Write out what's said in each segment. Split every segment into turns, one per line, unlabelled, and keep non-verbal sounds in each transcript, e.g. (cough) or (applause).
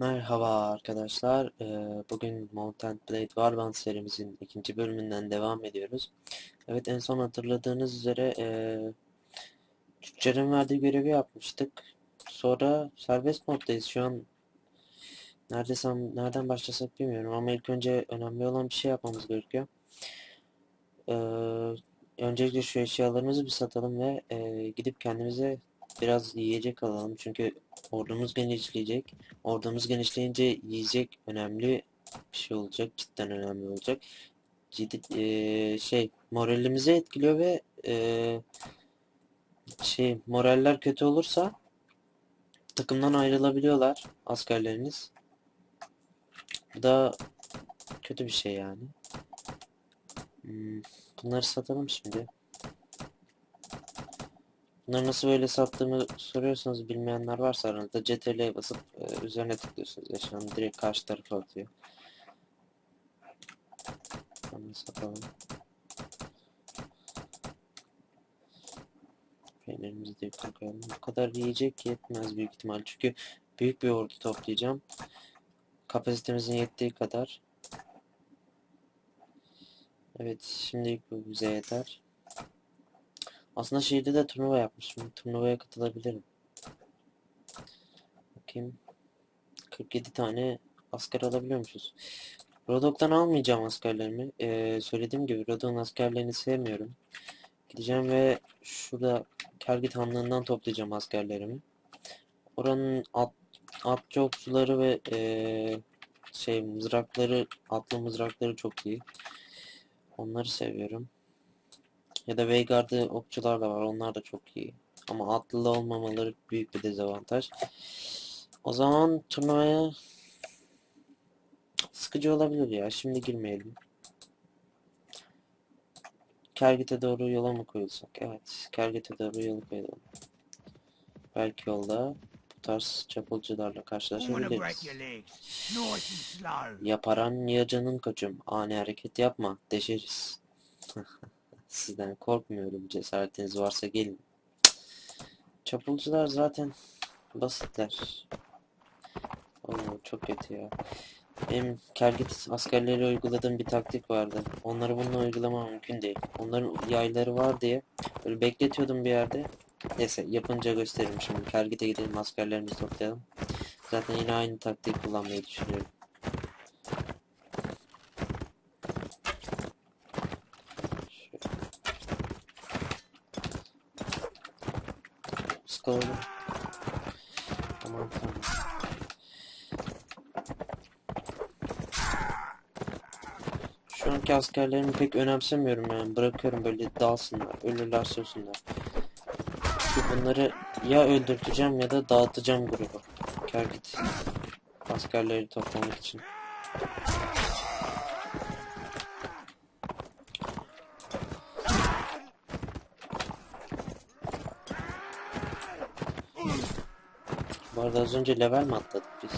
Merhaba arkadaşlar. Ee, bugün Mountain Blade Warband serimizin ikinci bölümünden devam ediyoruz. Evet en son hatırladığınız üzere tüccarın verdiği görevi yapmıştık. Sonra serbest moddayız. Şu an neredesem nereden başlasak bilmiyorum ama ilk önce önemli olan bir şey yapmamız gerekiyor. Ee, öncelikle şu eşyalarımızı bir satalım ve ee, gidip kendimize biraz yiyecek alalım. Çünkü ordumuz genişleyecek. Ordumuz genişleyince yiyecek önemli bir şey olacak. Cidden önemli olacak. Ciddi eee, şey moralimizi etkiliyor ve eee, şey moraller kötü olursa takımdan ayrılabiliyorlar askerleriniz. Bu da kötü bir şey yani. Hmm, bunları satalım şimdi. Bunları nasıl böyle sattığımı soruyorsanız bilmeyenler varsa aranızda CTRL'ye basıp e, üzerine tıklıyorsunuz. Eşyanın direkt karşı tarafa atıyor. Hemen satalım. Peynirimizi de yukarı koyalım. Bu kadar yiyecek yetmez büyük ihtimal. Çünkü büyük bir ordu toplayacağım. Kapasitemizin yettiği kadar. Evet şimdilik bu bize yeter. Aslında şehirde de turnuva yapmışım. Turnuvaya katılabilirim. Bakayım. 47 tane asker alabiliyormuşuz. Rodok'tan almayacağım askerlerimi. Ee, söylediğim gibi Rodok'un askerlerini sevmiyorum. Gideceğim ve şurada Kergit Hanlığı'ndan toplayacağım askerlerimi. Oranın at, atçı okçuları ve ee, şey mızrakları, atlı mızrakları çok iyi. Onları seviyorum. Ya da Veigar'da okçular da var. Onlar da çok iyi. Ama atlılı olmamaları büyük bir dezavantaj. O zaman turnuvaya sıkıcı olabilir ya. Şimdi girmeyelim. Kergit'e doğru yola mı koyulsak? Evet. Kergit'e doğru yol koyalım. Belki yolda bu tarz çapulcularla karşılaşabiliriz. Yaparan ya canın koçum. Ani hareket yapma. Deşeriz. (laughs) Sizden korkmuyorum. Cesaretiniz varsa gelin. Çapulcular zaten basitler. Oo, çok kötü ya. Benim Kergit askerleri uyguladığım bir taktik vardı. Onları bununla uygulamam mümkün değil. Onların yayları var diye böyle bekletiyordum bir yerde. Neyse yapınca gösteririm şimdi. Kergit'e gidelim askerlerimizi toplayalım. Zaten yine aynı taktiği kullanmayı düşünüyorum. Şöyle. Sıkıldım. Tamam tamam. Şu anki askerlerimi pek önemsemiyorum yani. Bırakıyorum böyle dalsınlar. Ölürler sözsünler. Çünkü bunları ya öldürteceğim ya da dağıtacağım grubu. Kergit askerleri toplamak için. Bu arada az önce level mi atladık biz?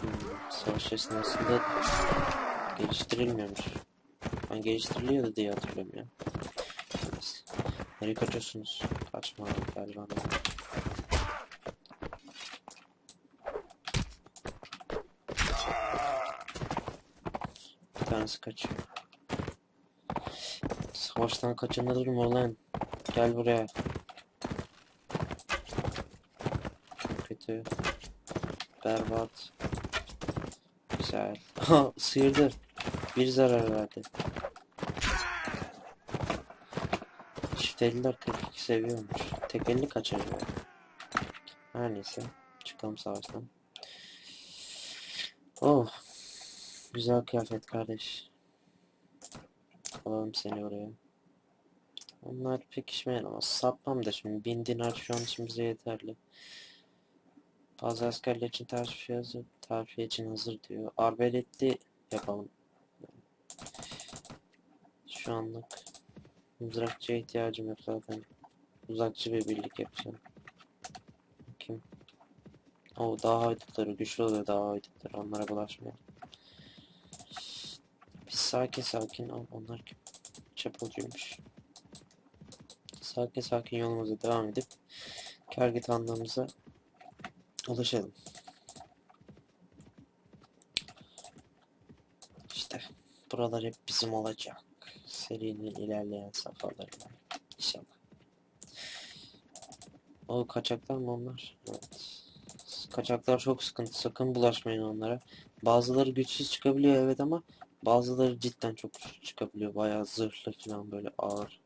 Hmm, savaş esnasında geliştirilmiyormuş. Ben geliştiriliyordu diye hatırlıyorum ya. Neyse. Nereye kaçıyorsunuz? Kaçma galiba. Bir tanesi kaçıyor. Savaştan kaçınılır mı lan? Gel buraya. Kötü. Berbat. Güzel. Ha sıyırdı. Bir zarar verdi. Çift elliler 42 seviyormuş. Tek elli kaçırıyor. Her neyse. Çıkalım savaştan. Oh. Güzel kıyafet kardeş. Alalım seni oraya. Onlar pek işime yaramaz. Da şimdi. Bin dinar şu an için bize yeterli. Bazı askerler için terfiye hazır. Terfiye için hazır diyor. Arbeletli yapalım. Şu anlık mızrakçıya ihtiyacım yok zaten. Uzakçı bir birlik yapacağım. Kim? O daha haydutları güçlü oluyor daha haydutları. Onlara bulaşmayalım. Biz sakin sakin ol. Onlar kim? Çapulcuymuş. Sakin sakin yolumuza devam edip Kergit Hanlığımıza ulaşalım. İşte buralar hep bizim olacak. Serinin ilerleyen safhalarında. İnşallah. O kaçaklar mı onlar? Evet. Kaçaklar çok sıkıntı. Sakın bulaşmayın onlara. Bazıları güçsüz çıkabiliyor evet ama bazıları cidden çok güçlü çıkabiliyor. Bayağı zırhlı falan böyle ağır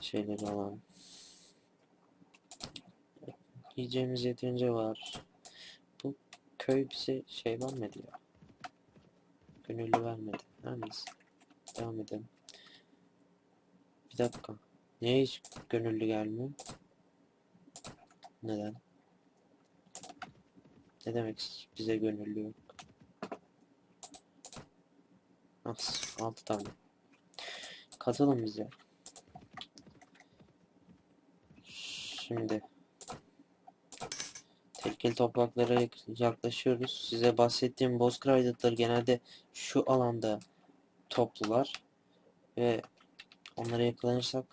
şeyleri olan. Yiyeceğimiz yeterince var. Bu köy bize şey vermedi ya. Gönüllü vermedi. Her neyse. Devam edelim. Bir dakika. Niye hiç gönüllü gelmiyor? Neden? Ne demek bize gönüllü yok? As, 6 tane. Katılın bize. Şimdi tehlikeli topraklara yak- yaklaşıyoruz. Size bahsettiğim Bozkır genelde şu alanda toplular ve onlara yakalanırsak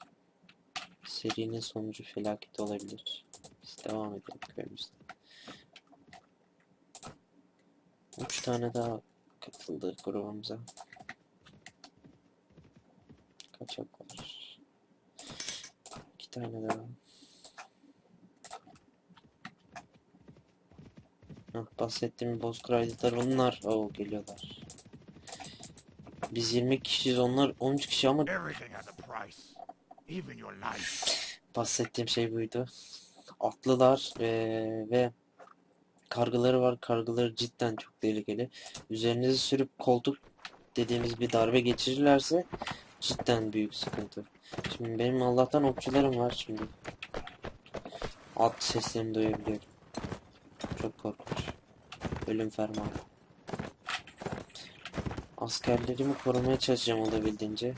serinin sonucu felaket olabilir. Biz devam edelim köyümüzde. Üç tane daha katıldı grubumuza. Kaçak var. İki tane daha. Hah, bahsettiğim Bozkır aydınları onlar. Oo geliyorlar. Biz 20 kişiyiz onlar 13 kişi ama bahsettiğim şey buydu. Atlılar eee, ve kargıları var. Kargıları cidden çok tehlikeli. Üzerinize sürüp koltuk dediğimiz bir darbe geçirirlerse cidden büyük sıkıntı. Şimdi benim Allah'tan okçularım var şimdi. At seslerini duyabiliyorum. Çok korkunç. Ölüm fermanı. Askerlerimi korumaya çalışacağım olabildiğince.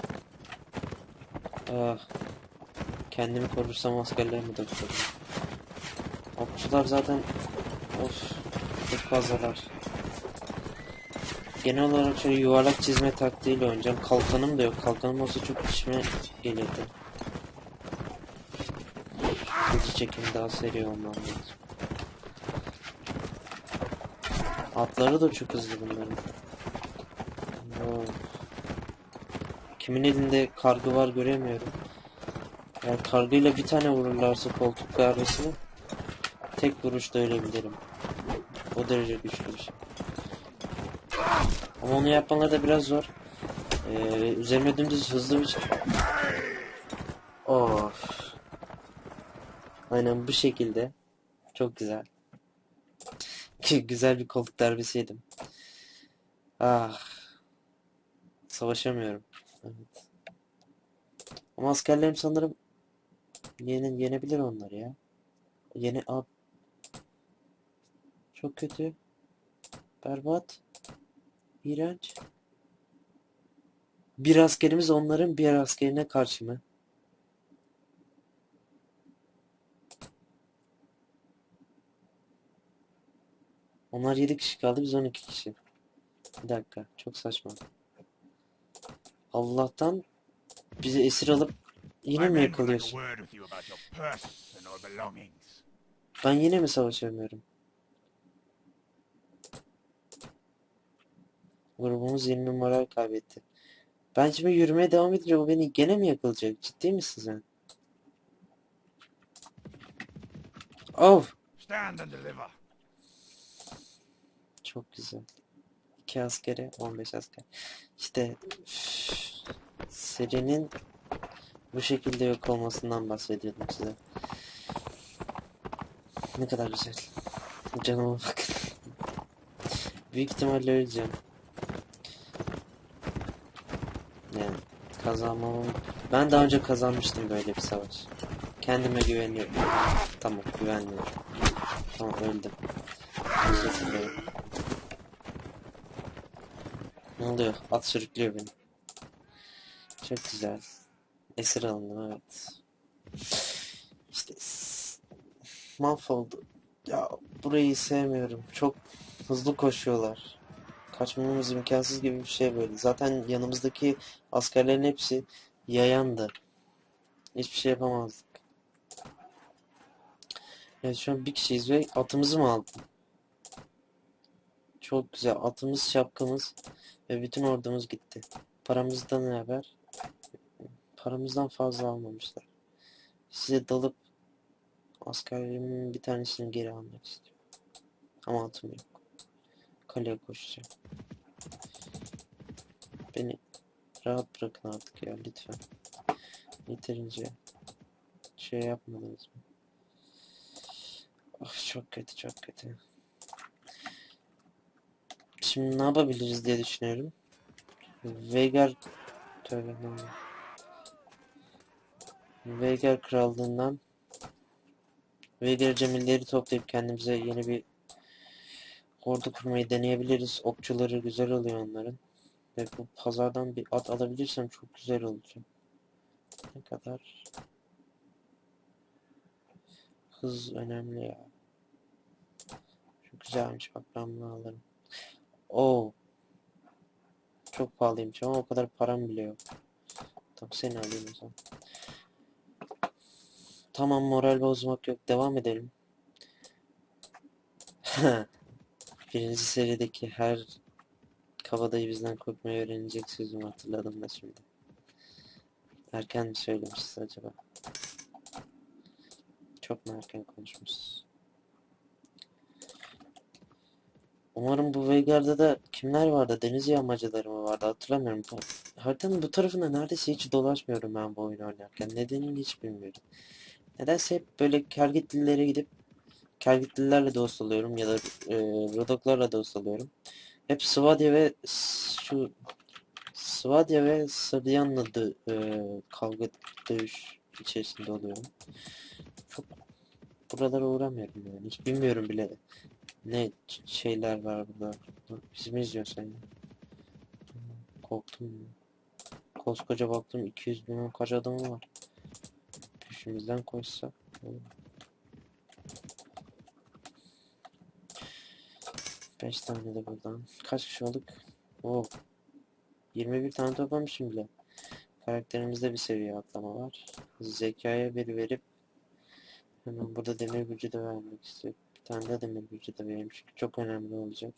Ah. Kendimi korursam askerlerimi de korurum. Okçular zaten of çok fazlalar. Genel olarak şöyle yuvarlak çizme taktiğiyle oynayacağım. Kalkanım da yok. Kalkanım olsa çok işime gelirdi. Hızlı çekim daha seri olmam lazım. Atları da çok hızlı bunların. Kimin elinde kargı var göremiyorum. Eğer kargıyla bir tane vururlarsa koltuk darbesini tek vuruşta ölebilirim. O derece güçlü bir şey. Ama onu yapmaları da biraz zor. Ee, üzerime dümdüz hızlı bir Of. Aynen bu şekilde. Çok güzel. Güzel bir koltuk darbesi yedim. Ah. Savaşamıyorum. Evet. Ama askerlerim sanırım yene, yenebilir onları ya. Yeni ab. Çok kötü. Berbat. İğrenç. Bir askerimiz onların bir askerine karşı mı? Onlar 7 kişi kaldı biz 12 kişi. Bir dakika çok saçma. Allah'tan bizi esir alıp yine mi yakalıyorsun? Ben yine mi savaşamıyorum? Grubumuz 20 moral kaybetti. Ben şimdi yürümeye devam edince o beni gene mi yakalayacak? Ciddi misin sen? Of!
Stand and deliver.
Çok güzel. 2 askere 15 asker. İşte serinin bu şekilde yok olmasından bahsediyordum size. Ne kadar güzel. Canıma bakın. Büyük ihtimalle öleceğim. Yani kazanmamın... Ben daha önce kazanmıştım böyle bir savaş. Kendime güveniyorum. Tamam güvenmiyorum. Tamam öldüm. Özür dilerim. Ne? At sürüklüyor beni. Çok güzel. Esir alındım evet. İşte mahvoldu. Ya burayı sevmiyorum. Çok hızlı koşuyorlar. Kaçmamız imkansız gibi bir şey böyle. Zaten yanımızdaki askerlerin hepsi yayandı. Hiçbir şey yapamazdık. Evet şu an bir kişiyiz ve atımızı mı aldın? Çok güzel. Atımız, şapkamız ve bütün ordumuz gitti. Paramızdan ne haber? Paramızdan fazla almamışlar. Size dalıp askerlerimin bir tanesini geri almak istiyorum. Ama atım yok. Kaleye koşacağım. Beni rahat bırakın artık ya lütfen. Yeterince şey yapmadınız mı? Of çok kötü çok kötü. Şimdi ne yapabiliriz diye düşünüyorum. Veigar tövbe? Veigar krallığından Veigar cemilleri toplayıp kendimize yeni bir ordu kurmayı deneyebiliriz. Okçuları güzel oluyor onların. Ve bu pazardan bir at alabilirsem çok güzel olacak. Ne kadar? Hız önemli ya. Çok güzelmiş bak ben bunu alırım. Oo. Çok pahalıymış ama o kadar param bile yok. Tamam seni alayım o zaman. Tamam moral bozmak yok. Devam edelim. (laughs) Birinci serideki her kabadayı bizden korkmayı öğrenecek sözümü hatırladım da şimdi. Erken mi söylemişiz acaba? Çok mu erken konuşmuşuz? Umarım bu Veigar'da da kimler vardı? Deniz yağmacıları mı vardı? Hatırlamıyorum. Bu, haritanın bu tarafında neredeyse hiç dolaşmıyorum ben bu oyunu oynarken. Nedenini hiç bilmiyorum. Nedense hep böyle Kergitlilere gidip Kergitlilerle dost oluyorum ya da e, Rodoklarla dost oluyorum. Hep Svadia ve şu Svadia ve Sırdiyan'la e, kavga dövüş içerisinde oluyorum. Çok buralara uğramıyorum yani. Hiç bilmiyorum bile ne şeyler var burada. Bizi mi izliyorsun sen? Korktum. Koskoca baktım 200 milyon kaç adamı var. Peşimizden koşsa. olur. 5 tane de buradan. Kaç kişi olduk? Oo. 21 tane toplamışım bile. Karakterimizde bir seviye atlama var. Zekaya bir verip hemen burada demir gücü de vermek istiyorum. Tane de demir gücü de vereyim çünkü çok önemli olacak.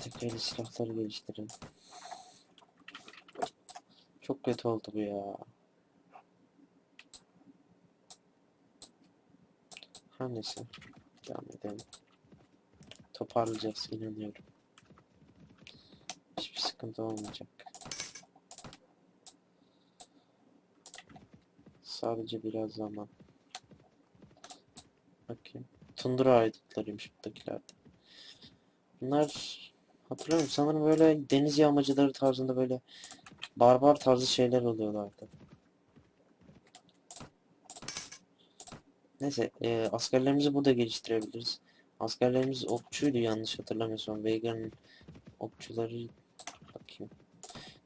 Tekerli silahları geliştirelim. Çok kötü oldu bu ya. Her neyse. Devam edelim. Toparlayacağız inanıyorum. Hiçbir sıkıntı olmayacak. Sadece biraz zaman. Bakayım. Tundra aydutlarıymış buradakilerde. Bunlar hatırlıyorum sanırım böyle deniz yağmacıları tarzında böyle barbar tarzı şeyler oluyorlardı. Neyse e, askerlerimizi burada geliştirebiliriz. Askerlerimiz okçuydu yanlış hatırlamıyorsam. Veigar'ın okçuları bakayım.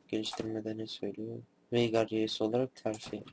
Geliştirmede ne söylüyor? Veigar üyesi olarak terfi.